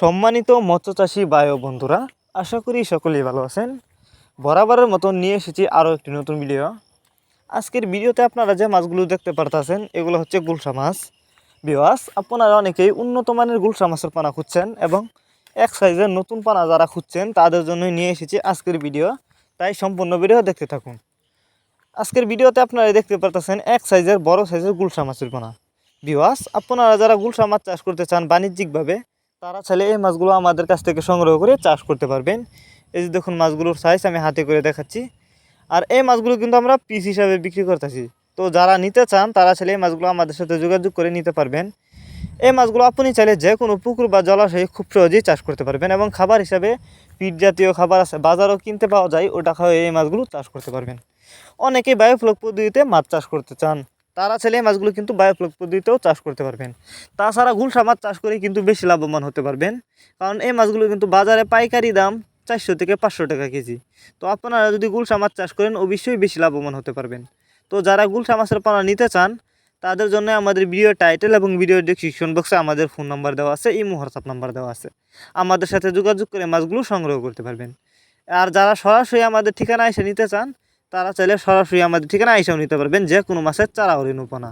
সম্মানিত মৎস্যচাষী বায়ু বন্ধুরা, আশা করি সকলেই ভালো আছেন। বরাবরের মতন নিয়ে এসেছি আরও একটি নতুন ভিডিও। আজকের ভিডিওতে আপনারা যে মাছগুলো দেখতে পারতেছেন, এগুলো হচ্ছে গুলশা মাছ। বিওয়াস আপনারা অনেকেই উন্নত মানের গুলশা মাছের পানা খুঁজছেন এবং এক সাইজের নতুন পানা যারা খুঁজছেন, তাদের জন্য নিয়ে এসেছি আজকের ভিডিও। তাই সম্পূর্ণ ভিডিও দেখতে থাকুন। আজকের ভিডিওতে আপনারা দেখতে পারতেছেন এক সাইজের, বড় সাইজের গুলশা মাছের পোনা। বিওয়াস আপনারা যারা গুলশা মাছ চাষ করতে চান বাণিজ্যিকভাবে তারা চাইলে এই মাছগুলো আমাদের কাছ থেকে সংগ্রহ করে চাষ করতে পারবেন। এই যে দেখুন মাছগুলোর সাইজ আমি হাতে করে দেখাচ্ছি। আর এই মাছগুলো কিন্তু আমরা পিস হিসাবে বিক্রি করতেছি। তো যারা নিতে চান, তারা চাইলে এই মাছগুলো আমাদের সাথে যোগাযোগ করে নিতে পারবেন। এই মাছগুলো আপনি চাইলে যে কোনো পুকুর বা জলাশয়ে খুব সহজেই চাষ করতে পারবেন এবং খাবার হিসাবে পিট জাতীয় খাবার আছে, বাজারও কিনতে পাওয়া যায়, ওটা খাওয়া এই মাছগুলো চাষ করতে পারবেন। অনেকেই বায়োফ্লক পদ্ধতিতে মাছ চাষ করতে চান। তারা ছেলে মাছগুলো কিন্তু বায়োফ্লক পদ্ধতিতেও চাষ করতে পারবেন। তাছাড়া গুলশা মাছ চাষ করে কিন্তু বেশি লাভবান হতে পারবেন। কারণ এই মাছগুলো কিন্তু বাজারে পাইকারি দাম চারশো থেকে পাঁচশো টাকা কেজি। তো আপনারা যদি গুলশা মাছ চাষ করেন, অবশ্যই বেশি লাভবান হতে পারবেন। তো যারা গুলশা মাছের পানা নিতে চান, তাদের জন্য আমাদের ভিডিও টাইটেল এবং ভিডিও ডিসক্রিপশন বক্সে আমাদের ফোন নাম্বার দেওয়া আছে, ইমো হোয়াটসঅ্যাপ নাম্বার দেওয়া আছে। আমাদের সাথে যোগাযোগ করে মাছগুলো সংগ্রহ করতে পারবেন। আর যারা সরাসরি আমাদের ঠিকানা এসে নিতে চান তারা চাইলে সরাসরি আমাদের ঠিকানা আইসাও নিতে পারবেন যে কোনো মাছের চারা হরিণ উপনা